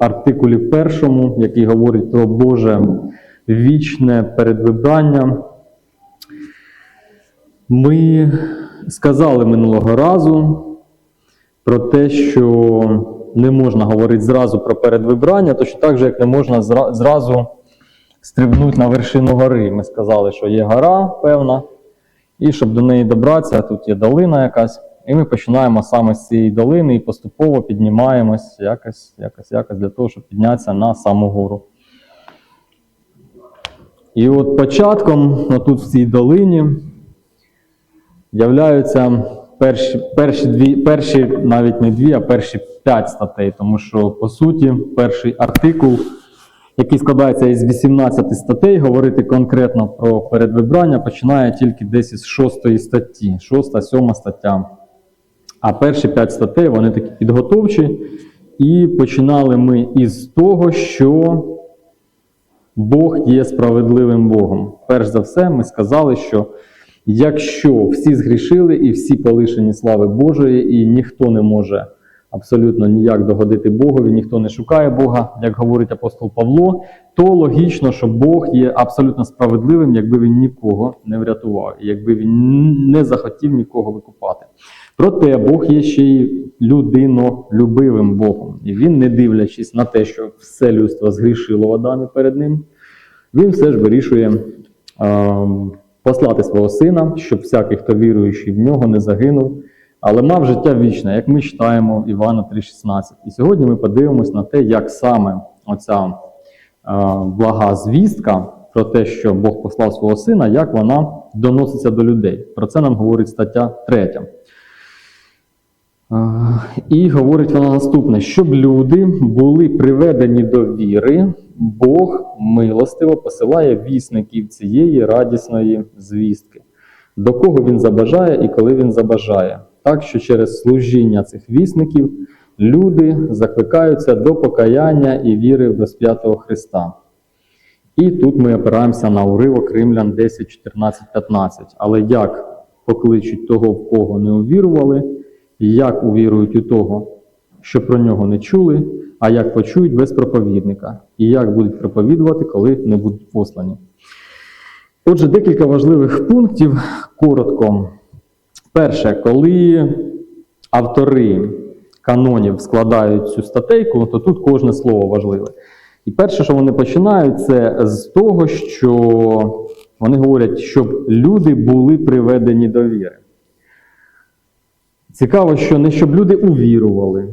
артикулі першому, який говорить про Боже вічне передвибрання. Ми сказали минулого разу про те, що не можна говорити зразу про передвибрання, точно так же, як не можна зразу стрибнути на вершину гори. Ми сказали, що є гора певна, і щоб до неї добратися, тут є долина якась. І ми починаємо саме з цієї долини і поступово піднімаємось якось, якось, якось для того, щоб піднятися на саму гору. І от початком, отут в цій долині, являються перші, перші, дві, перші навіть не дві, а перші п'ять статей, тому що, по суті, перший артикул, який складається із 18 статей, говорити конкретно про передвибрання, починає тільки десь із 6 статті, 6, 7 стаття. А перші п'ять статей вони такі підготовчі. І починали ми із того, що Бог є справедливим Богом. Перш за все, ми сказали, що якщо всі згрішили і всі полишені слави Божої, і ніхто не може абсолютно ніяк догодити Богові, ніхто не шукає Бога, як говорить апостол Павло, то логічно, що Бог є абсолютно справедливим, якби він нікого не врятував, якби він не захотів нікого викупати. Проте Бог є ще й людинолюбивим Богом. І він, не дивлячись на те, що все людство згрішило Адамі перед ним, він все ж вирішує е, послати свого сина, щоб всякий, хто віруючий в нього, не загинув, але мав життя вічне, як ми читаємо Івана 3,16. І сьогодні ми подивимось на те, як саме оця е, блага звістка про те, що Бог послав свого сина, як вона доноситься до людей. Про це нам говорить стаття 3. І говорить вона наступне: щоб люди були приведені до віри, Бог милостиво посилає вісників цієї радісної звістки, до кого він забажає і коли він забажає. Так що через служіння цих вісників люди закликаються до покаяння і віри в розп'ятого Христа. І тут ми опираємося на уривок Римлян 10, 14, 15. Але як покличуть того, в кого не увірували, як увірують у того, що про нього не чули, а як почують без проповідника, і як будуть проповідувати, коли не будуть послані. Отже, декілька важливих пунктів коротко. Перше, коли автори канонів складають цю статейку, то тут кожне слово важливе. І перше, що вони починають, це з того, що вони говорять, щоб люди були приведені до віри. Цікаво, що не щоб люди увірували,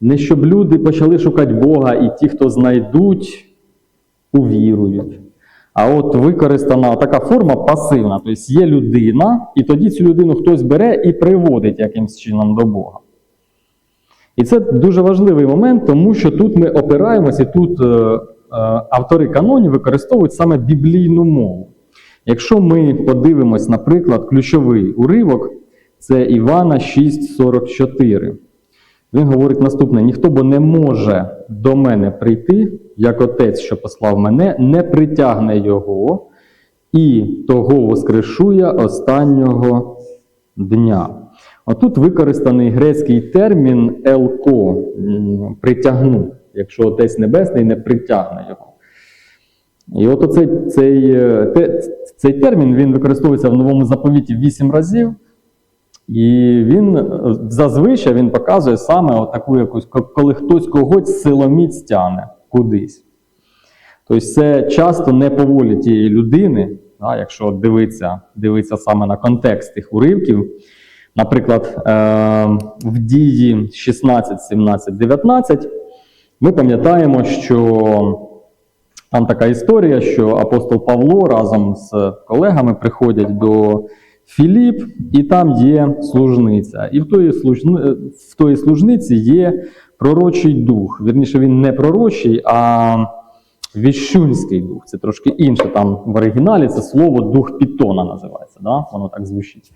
не щоб люди почали шукати Бога, і ті, хто знайдуть, увірують. А от використана така форма пасивна, тобто є людина, і тоді цю людину хтось бере і приводить якимось чином до Бога. І це дуже важливий момент, тому що тут ми опираємося, і тут е, е, автори канонів використовують саме біблійну мову. Якщо ми подивимось, наприклад, ключовий уривок, це Івана 6,44. Він говорить наступне: ніхто бо не може до мене прийти, як отець, що послав мене, не притягне його, і того воскрешує останнього дня. Отут використаний грецький термін елко притягну, якщо Отець Небесний не притягне його. І от оцей, цей, е, цей термін він використовується в новому заповіті вісім разів. І він е, зазвичай він показує саме таку якусь, коли хтось когось силоміць тягне кудись. Тобто це часто не по волі тієї людини, да, якщо дивитися, дивитися саме на контекст тих уривків. Наприклад, е, в дії 16, 17, 19 ми пам'ятаємо, що там така історія, що апостол Павло разом з колегами приходять до Філіп, і там є служниця. І в тої, служни... в тої служниці є пророчий дух. Вірніше, він не пророчий, а віщунський дух. Це трошки інше. Там в оригіналі це слово дух Пітона називається. Да? Воно так звучить.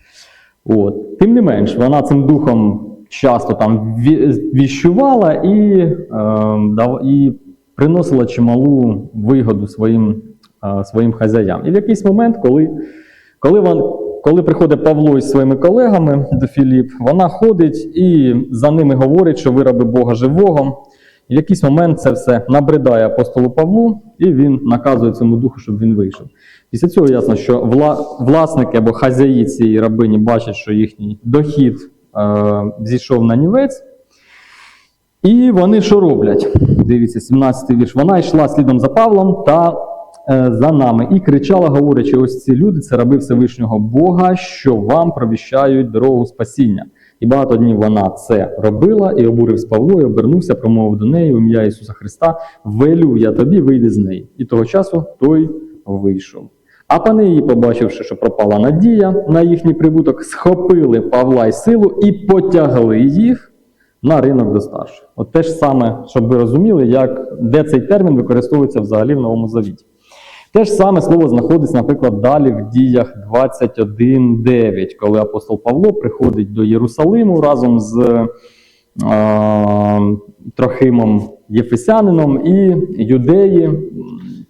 От. Тим не менш, вона цим духом часто там віщувала і, е, і приносила чималу вигоду своїм, е, своїм хазяям. І в якийсь момент, коли, коли, вон, коли приходить Павло із своїми колегами до Філіп, вона ходить і за ними говорить, що ви раби Бога живого, І в якийсь момент це все набридає апостолу Павлу, і він наказує цьому духу, щоб він вийшов. Після цього ясно, що вла- власники або хазяї цієї рабині бачать, що їхній дохід е, зійшов на нівець. І вони що роблять? Дивіться, 17-й вірш. Вона йшла слідом за Павлом та за нами і кричала, говорячи: ось ці люди, це раби Всевишнього Бога, що вам провіщають дорогу спасіння. І багато днів вона це робила, і обурився Павло, і обернувся, промовив до неї в ім'я Ісуса Христа: Велю я тобі, вийди з неї. І того часу той вийшов. А пани її, побачивши, що пропала надія на їхній прибуток, схопили Павла й силу і потягли їх на ринок до старших. От те ж саме, щоб ви розуміли, як, де цей термін використовується взагалі в Новому Завіті. Те ж саме слово знаходиться, наприклад, далі в діях 21.9, коли апостол Павло приходить до Єрусалиму разом з е, Трохимом Єфесянином, і юдеї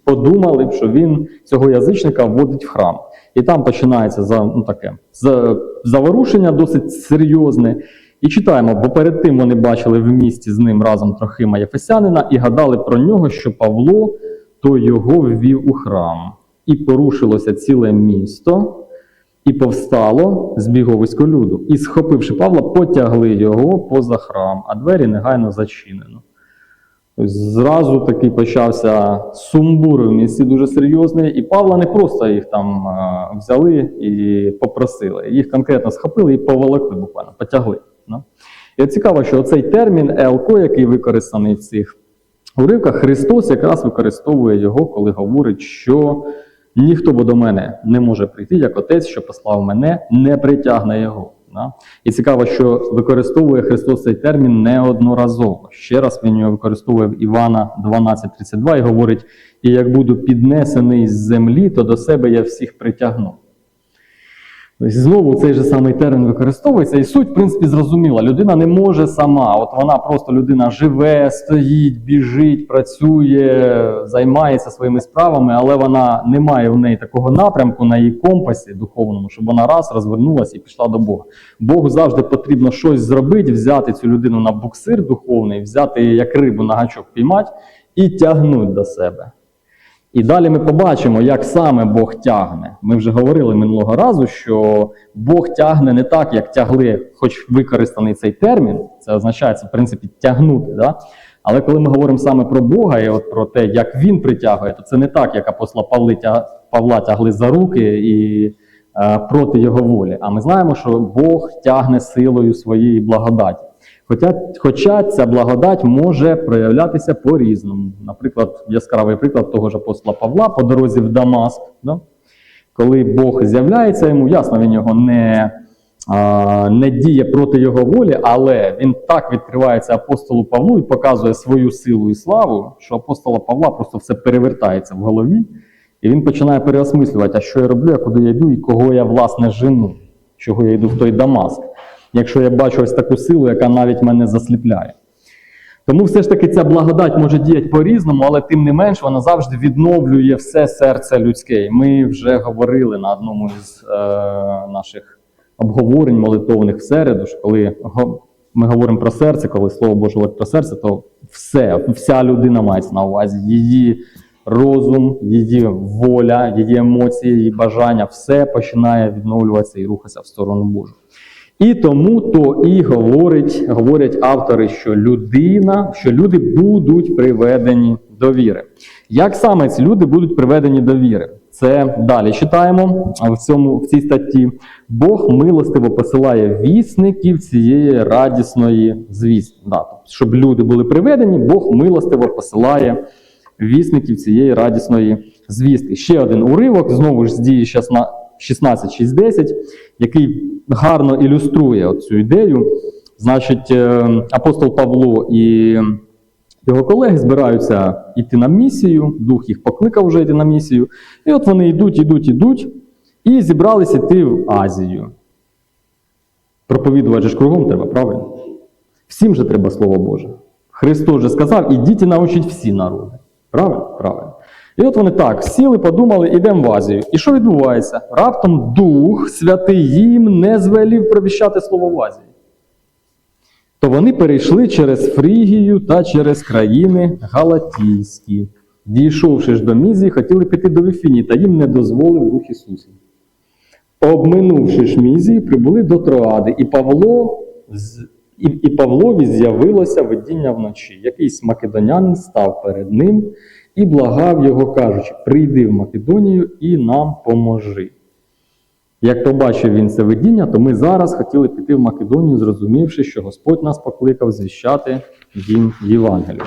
подумали, б, що він цього язичника вводить в храм. І там починається ну, таке, заворушення досить серйозне. І читаємо, бо перед тим вони бачили в місті з ним разом Трохима Єфесянина і гадали про нього, що Павло то його ввів у храм. І порушилося ціле місто, і повстало збіговисько люду. І, схопивши Павла, потягли його поза храм, а двері негайно зачинено. Зразу такий почався сумбур в місті дуже серйозний, і Павла не просто їх там е, взяли і попросили. Їх конкретно схопили і поволокли буквально, потягли. Ну. І цікаво, що цей термін ЕЛКО, який використаний в цих уривках, Христос якраз використовує його, коли говорить, що ніхто бо до мене не може прийти, як отець, що послав мене, не притягне його. Да? І цікаво, що використовує Христос цей термін неодноразово. Ще раз він його використовує в Івана 12.32 і говорить: І як буду піднесений з землі, то до себе я всіх притягну. Тобто знову цей же самий термін використовується, і суть, в принципі, зрозуміла. Людина не може сама. От вона просто людина живе, стоїть, біжить, працює, займається своїми справами, але вона не має в неї такого напрямку на її компасі духовному, щоб вона раз розвернулася і пішла до Бога. Богу завжди потрібно щось зробити, взяти цю людину на буксир духовний, взяти як рибу на гачок піймати і тягнути до себе. І далі ми побачимо, як саме Бог тягне. Ми вже говорили минулого разу, що Бог тягне не так, як тягли, хоч використаний цей термін, це означає, в принципі, тягнути. Да? Але коли ми говоримо саме про Бога і от про те, як Він притягує, то це не так, як апостола Павла тягли за руки і е, проти його волі. А ми знаємо, що Бог тягне силою своєї благодаті. Хоча, хоча ця благодать може проявлятися по-різному. Наприклад, яскравий приклад того ж апостола Павла по дорозі в Дамаск. Да? Коли Бог з'являється йому, ясно, він його не, а, не діє проти його волі, але він так відкривається апостолу Павлу і показує свою силу і славу, що апостола Павла просто все перевертається в голові, і він починає переосмислювати, а що я роблю, а куди я йду, і кого я власне жену, чого я йду в той Дамаск якщо я бачу ось таку силу, яка навіть мене засліпляє. Тому все ж таки ця благодать може діяти по-різному, але тим не менш вона завжди відновлює все серце людське. Ми вже говорили на одному із е, наших обговорень молитовних в середу, що коли ми говоримо про серце, коли слово Боже говорить про серце, то все, вся людина мається на увазі. Її розум, її воля, її емоції, її бажання, все починає відновлюватися і рухатися в сторону Божу. І тому то і говорить, говорять автори, що людина, що люди будуть приведені до віри. Як саме ці люди будуть приведені до віри? Це далі читаємо в цьому в цій статті. Бог милостиво посилає вісників цієї радісної звістки. Да, тобто, щоб люди були приведені, Бог милостиво посилає вісників цієї радісної звістки. Ще один уривок, знову ж з дії 16.6.10, який гарно ілюструє цю ідею. Значить, е, апостол Павло і його колеги збираються йти на місію, дух їх покликав вже йти на місію. І от вони йдуть, йдуть, йдуть, і зібралися йти в Азію. Проповідувати ж кругом треба, правильно? Всім же треба Слово Боже. Христос же сказав, ідіть і научіть всі народи. Правильно? Правильно. І от вони так сіли, подумали, ідемо в Азію. І що відбувається? Раптом Дух Святий їм не звелів провіщати слово в Азії. то вони перейшли через Фрігію та через країни Галатійські. Дійшовши ж до Мізії, хотіли піти до Віфінії, та їм не дозволив Дух Ісусів. Обминувши ж Мізії, прибули до Троади, і Павло і, і Павлові з'явилося видіння вночі. Якийсь македонянин став перед ним і благав його, кажучи: Прийди в Македонію і нам поможи. Як побачив він це видіння, то ми зараз хотіли піти в Македонію, зрозумівши, що Господь нас покликав звіщати їм Євангелію.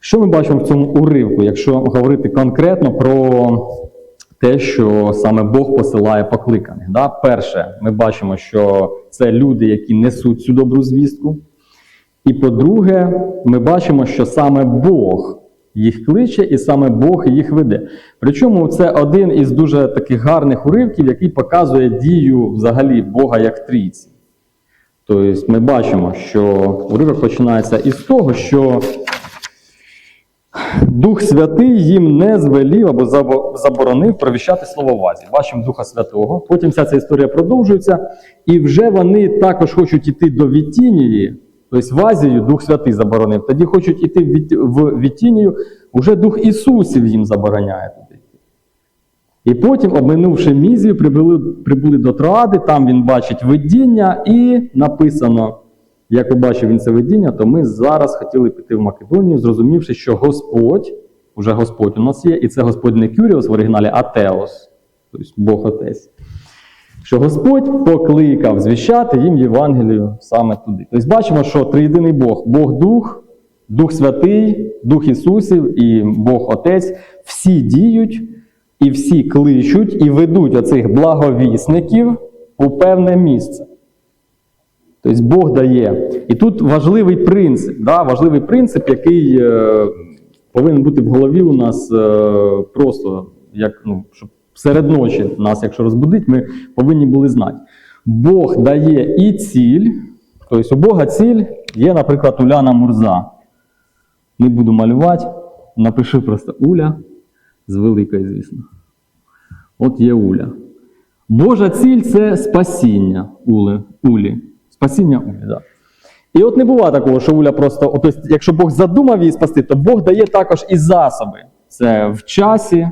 Що ми бачимо в цьому уривку, якщо говорити конкретно про те, що саме Бог посилає покликаних? Да? Перше, ми бачимо, що це люди, які несуть цю добру звістку. І по-друге, ми бачимо, що саме Бог їх кличе і саме Бог їх веде. Причому це один із дуже таких гарних уривків, який показує дію взагалі Бога як трійці. Тобто ми бачимо, що уривок починається із того, що Дух Святий їм не звелів або заборонив провіщати слово в Азії. Бачимо Духа Святого. Потім вся ця історія продовжується, і вже вони також хочуть іти до Вітінії, тобто в Азію Дух Святий заборонив. Тоді хочуть іти в Віт- Вітінію, вже Дух Ісусів їм забороняє туди. І потім, обминувши Мізію, прибули, прибули до Троади, там він бачить видіння, і написано, як побачив він це видіння, то ми зараз хотіли піти в Македонію, зрозумівши, що Господь, уже Господь у нас є, і це Господь не Кюріос в оригіналі, а Теос, тобто Бог Отець. Що Господь покликав звіщати їм Євангелію саме туди. Тобто бачимо, що триєдиний Бог, Бог Дух, Дух Святий, Дух Ісусів і Бог Отець всі діють і всі кличуть і ведуть оцих благовісників у певне місце. Тобто Бог дає. І тут важливий принцип, да, важливий принцип, який е, повинен бути в голові у нас е, просто, як, ну, щоб серед ночі нас, якщо розбудить, ми повинні були знати. Бог дає і ціль, тобто у Бога ціль є, наприклад, Уляна Мурза. Не буду малювати, напиши просто Уля з великої, звісно. От є Уля. Божа ціль це спасіння Ули, Улі. Спасіння Улі, так. І от не буває такого, що Уля просто, тобто, якщо Бог задумав її спасти, то Бог дає також і засоби. Це в часі.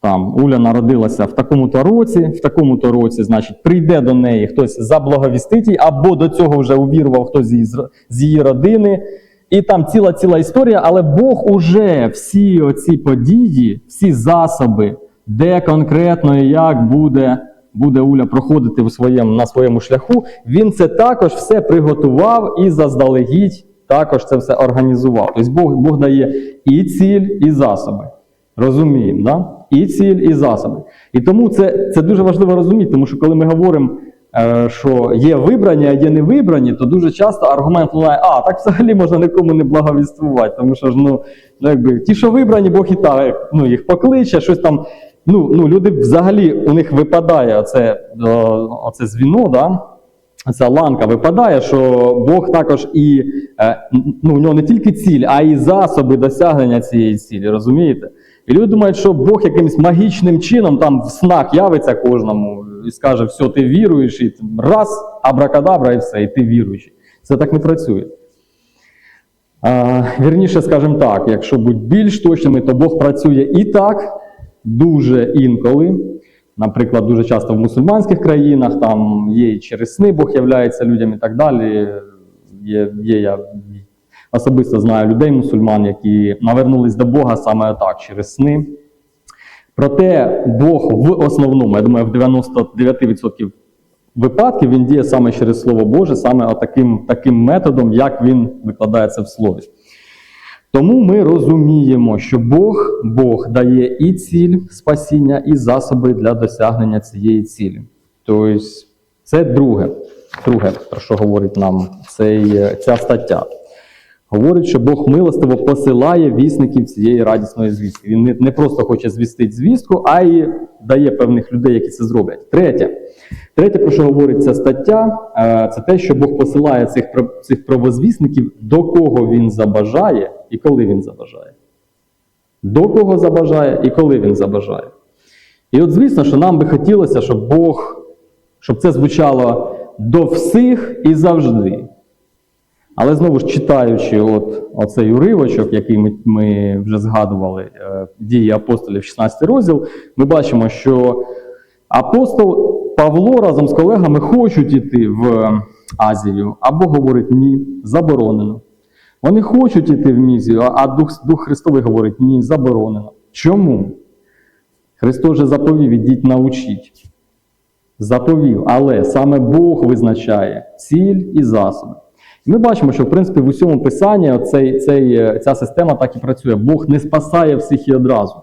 Там Уля народилася в такому-то році, в такому-то році, значить, прийде до неї хтось заблаговістить їй, або до цього вже увірував хтось з її, з її родини. І там ціла ціла історія, але Бог уже всі оці події, всі засоби, де конкретно і як буде, буде Уля проходити в своєму, на своєму шляху, він це також все приготував і заздалегідь також це все організував. Тобто Бог, Бог дає і ціль, і засоби. Розуміємо, да? і ціль, і засоби. І тому це, це дуже важливо розуміти, тому що коли ми говоримо, е, що є вибрані, а є не вибрані, то дуже часто аргумент лунає, а так взагалі можна нікому не благовіствувати, тому що ж, ну, ну, якби, ті, що вибрані, Бог і так ну, їх покличе, щось там. Ну, ну, люди взагалі у них випадає оце, оце звіно, да? ця ланка випадає, що Бог також і е, ну, у нього не тільки ціль, а й засоби досягнення цієї цілі, розумієте? І люди думають, що Бог якимось магічним чином там в снах явиться кожному і скаже, все, ти віруєш, і раз, абракадабра, і все, і ти віруючий. Це так не працює. А, вірніше, скажімо так, якщо бути більш точними, то Бог працює і так, дуже інколи. Наприклад, дуже часто в мусульманських країнах там є і через сни Бог являється людям і так далі. Є, є, я особисто знаю людей, мусульман, які навернулись до Бога саме так, через сни. Проте Бог в основному, я думаю, в 99% випадків він діє саме через Слово Боже, саме таким, таким методом, як він викладається в слові. Тому ми розуміємо, що Бог, Бог дає і ціль спасіння, і засоби для досягнення цієї цілі. Тобто, це друге, друге, про що говорить нам цей, ця стаття. Говорить, що Бог милостиво посилає вісників цієї радісної звістки. Він не, просто хоче звістити звістку, а й дає певних людей, які це зроблять. Третє, Третє, про що говорить ця стаття, е, це те, що Бог посилає цих, цих правозвісників, до кого він забажає і коли він забажає. До кого забажає і коли він забажає. І от, звісно, що нам би хотілося, щоб Бог, щоб це звучало до всіх і завжди. Але знову ж читаючи от, оцей уривочок, який ми, ми вже згадували, е, дії апостолів, 16 розділ, ми бачимо, що апостол Павло разом з колегами хочуть іти в Азію, або говорить ні, заборонено. Вони хочуть іти в місію, а Дух, Дух Христовий говорить ні, заборонено. Чому? Христос же заповів, ідіть научіть. Заповів, але саме Бог визначає ціль і засоби. Ми бачимо, що в принципі в усьому писанні цей, цей, е, ця система так і працює. Бог не спасає всіх і одразу.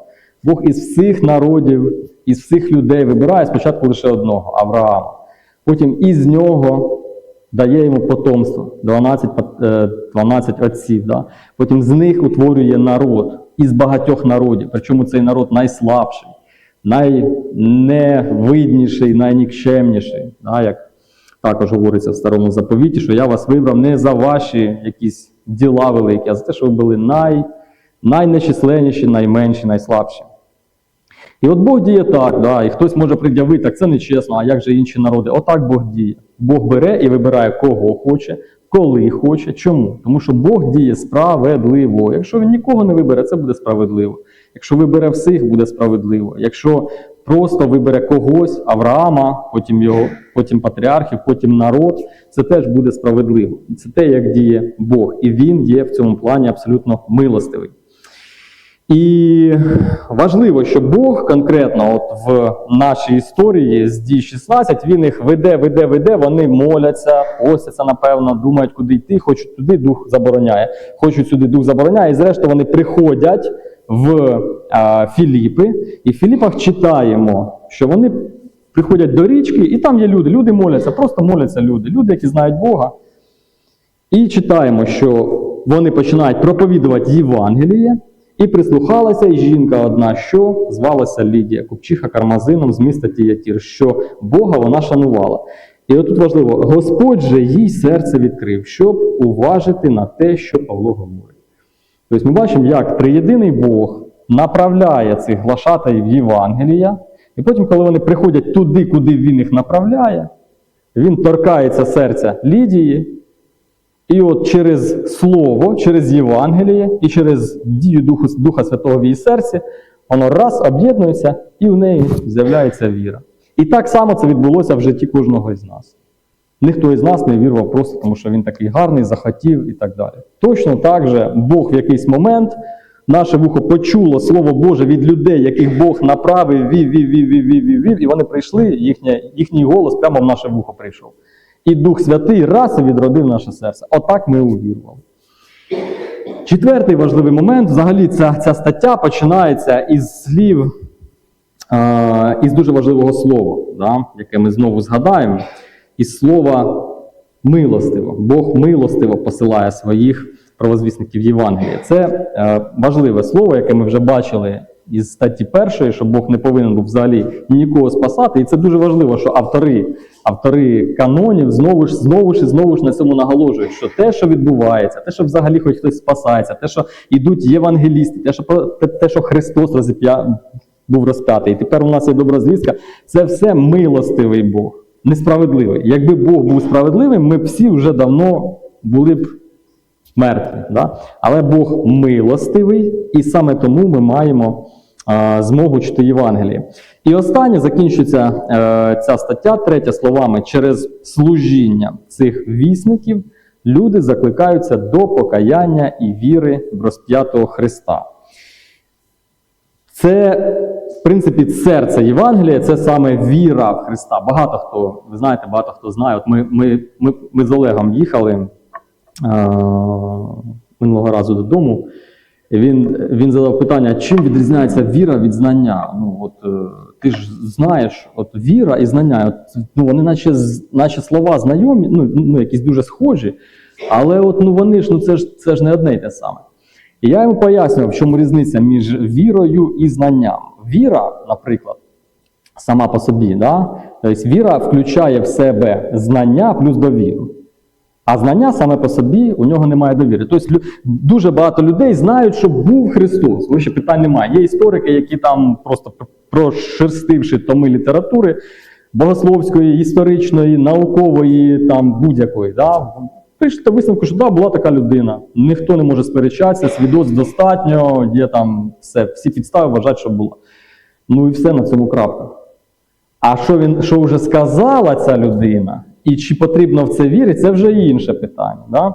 Бог із всіх народів, із всіх людей вибирає спочатку лише одного Авраама. Потім із нього дає йому потомство 12, е, 12 отців. Да? Потім з них утворює народ із багатьох народів. Причому цей народ найслабший, найневидніший, найнікчемніший. Да? Як також говориться в старому заповіті, що я вас вибрав не за ваші якісь діла великі, а за те, що ви були най, найнечисленніші, найменші, найслабші. І от Бог діє так, да, і хтось може пред'явити, так це нечесно, а як же інші народи? Отак Бог діє. Бог бере і вибирає кого хоче, коли хоче. Чому? Тому що Бог діє справедливо. Якщо він нікого не вибере, це буде справедливо. Якщо вибере всіх, буде справедливо. Якщо просто вибере когось, Авраама, потім його, потім патріархів, потім народ, це теж буде справедливо. І це те, як діє Бог. І він є в цьому плані абсолютно милостивий. І важливо, що Бог конкретно от в нашій історії з дій 16, він їх веде, веде, веде, вони моляться, постяться, напевно, думають, куди йти, хочуть туди, дух забороняє. Хочуть сюди, дух забороняє. І зрештою вони приходять в Філіпи, і в Філіпах читаємо, що вони приходять до річки, і там є люди. Люди моляться, просто моляться люди. Люди, які знають Бога. І читаємо, що вони починають проповідувати Євангеліє. І прислухалася й жінка одна, що звалася Лідія, купчиха кармазином з міста Тіятір, що Бога вона шанувала. І от тут важливо, Господь же їй серце відкрив, щоб уважити на те, що Павло говорить. Тобто ми бачимо, як триєдиний Бог направляє цих глашатаїв Євангелія, і потім, коли вони приходять туди, куди він їх направляє, він торкається серця Лідії. І от через Слово, через Євангеліє і через дію Духу, Духа Святого в її серці, воно раз об'єднується і в неї з'являється віра. І так само це відбулося в житті кожного із нас. Ніхто із нас не вірував просто, тому що він такий гарний, захотів і так далі. Точно так же Бог в якийсь момент наше вухо почуло Слово Боже від людей, яких Бог направив, вів, вів, вів, вів, вів, вів, вів, і вони прийшли, їхнє, їхній голос прямо в наше вухо прийшов. І Дух Святий раз відродив наше серце. Отак ми увірували. Четвертий важливий момент, взагалі, ця, ця стаття починається із слів, е, із дуже важливого слова, да, яке ми знову згадаємо, із слова милостиво. Бог милостиво посилає своїх правозвісників Євангелія. Це е, важливе слово, яке ми вже бачили із статті першої, що Бог не повинен був взагалі нікого спасати. І це дуже важливо, що автори, автори канонів знову ж знову ж і знову ж на цьому наголошують, що те, що відбувається, те, що взагалі хоч хтось спасається, те, що йдуть євангелісти, те, що те, що Христос розіп'я був розп'ятий, і тепер у нас є добра звістка, це все милостивий Бог, несправедливий. Якби Бог був справедливим, ми всі вже давно були б мертві. Да? Але Бог милостивий, і саме тому ми маємо а, змогу чути Євангеліє. І останнє закінчується е, ця стаття, третя словами, через служіння цих вісників люди закликаються до покаяння і віри в розп'ятого Христа. Це, принципі, серце Євангелія, це саме віра в Христа. Багато хто, ви знаєте, багато хто знає. От ми, ми, ми, ми з Олегом їхали е, минулого разу додому. Він, він задав питання, чим відрізняється віра від знання? Ну, от, е, ти ж знаєш, от віра і знання, от, ну, вони наче, наче слова знайомі, ну, ну, якісь дуже схожі, але от, ну, вони ж, ну, це, ж, це ж не одне й те саме. І я йому пояснював, в чому різниця між вірою і знанням. Віра, наприклад, сама по собі, да? тобто віра включає в себе знання плюс довіру. А знання саме по собі у нього немає довіри. Тобто дуже багато людей знають, що був Христос. Вище питань немає. Є історики, які там просто прошерстивши томи літератури богословської, історичної, наукової, там будь-якої, да, Прийшли до висновку, що да, була така людина. Ніхто не може сперечатися, свідоцтв достатньо, є там все, всі підстави вважають, що була. Ну і все на цьому крапка. А що він що вже сказала ця людина, і чи потрібно в це вірити, це вже інше питання. Да?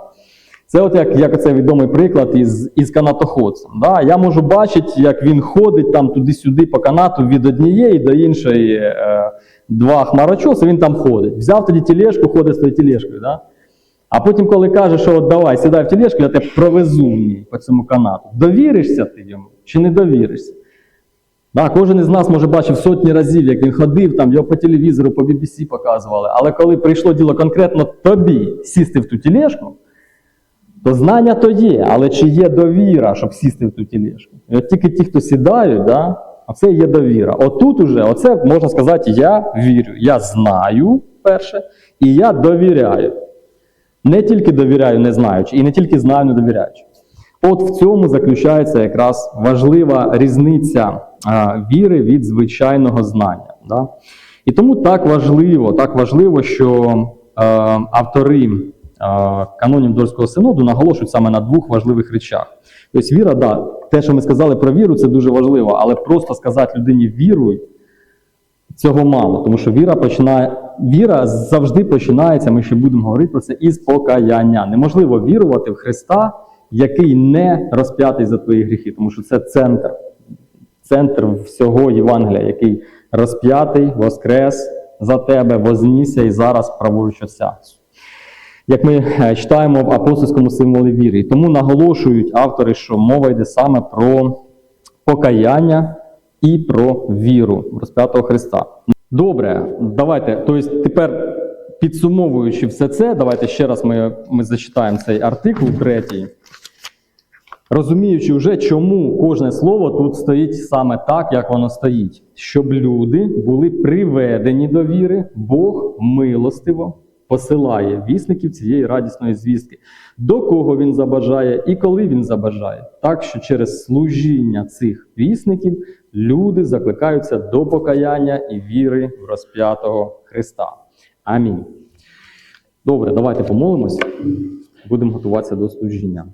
Це от як, як це відомий приклад із, із канатоходцем. Да? Я можу бачити, як він ходить там туди-сюди по канату від однієї до іншої е, два хмарочоси, він там ходить. Взяв тоді тележку, ходить з тою тележкою. Да? А потім, коли каже, що от давай, сідай в тележку, я тебе провезу по цьому канату. Довіришся ти йому чи не довіришся? Да, кожен із нас може бачив сотні разів, як він ходив, там його по телевізору, по BBC показували. Але коли прийшло діло конкретно тобі сісти в ту тележку, то знання то є, але чи є довіра, щоб сісти в ту тележку? І от тільки ті, хто сідають, да, оце є довіра. Отут уже, оце можна сказати, я вірю. Я знаю перше, і я довіряю. Не тільки довіряю, не знаючи, і не тільки знаю, не довіряючи. От в цьому заключається якраз важлива різниця віри від звичайного знання. Да? І тому так важливо, так важливо, що е, автори е, канонів Дорського синоду наголошують саме на двох важливих речах. Тобто віра, да, те, що ми сказали про віру, це дуже важливо, але просто сказати людині віруй, цього мало, тому що віра починає, віра завжди починається, ми ще будемо говорити про це, із покаяння. Неможливо вірувати в Христа, який не розп'ятий за твої гріхи, тому що це центр, центр всього Євангелія, який розп'ятий, воскрес за тебе, вознісся і зараз праворуч Отця. Як ми е, читаємо в апостольському символі віри. І Тому наголошують автори, що мова йде саме про покаяння і про віру розп'ятого Христа. Добре, давайте. Тобто, тепер підсумовуючи все це, давайте ще раз ми, ми зачитаємо цей артикул третій. Розуміючи вже, чому кожне слово тут стоїть саме так, як воно стоїть, щоб люди були приведені до віри, Бог милостиво посилає вісників цієї радісної звістки, до кого він забажає і коли він забажає. Так що через служіння цих вісників люди закликаються до покаяння і віри в розп'ятого Христа. Амінь. Добре, давайте помолимось. Будемо готуватися до служіння.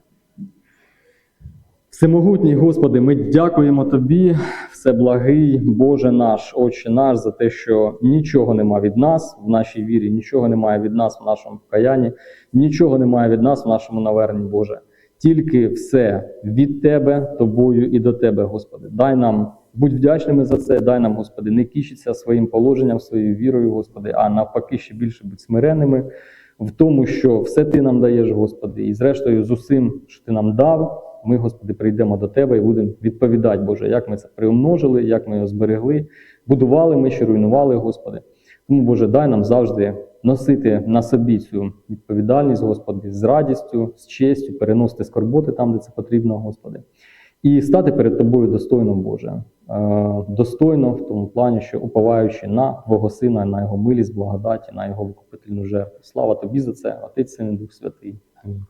Всемогутній Господи, ми дякуємо Тобі, всеблагий Боже наш, Отче наш, за те, що нічого нема від нас в нашій вірі, нічого немає від нас в нашому покаянні, нічого немає від нас в нашому наверненні, Боже. Тільки все від Тебе, Тобою і до Тебе, Господи. Дай нам, будь вдячними за це, дай нам, Господи, не кіщиться своїм положенням, своєю вірою, Господи, а навпаки, ще більше будь смиренними в тому, що все Ти нам даєш, Господи, і зрештою з усім, що Ти нам дав. Ми, Господи, прийдемо до Тебе і будемо відповідати, Боже, як ми це приумножили, як ми його зберегли, будували ми чи руйнували, Господи. Тому, Боже, дай нам завжди носити на собі цю відповідальність, Господи, з радістю, з честю, переносити скорботи там, де це потрібно, Господи. І стати перед Тобою достойно, Боже. Е, Достойно в тому плані, що уповаючи на Твого Сина, на Його милість, благодаті, на Його викупительну жертву. Слава Тобі за це, Отець Син і Дух Святий. Амінь.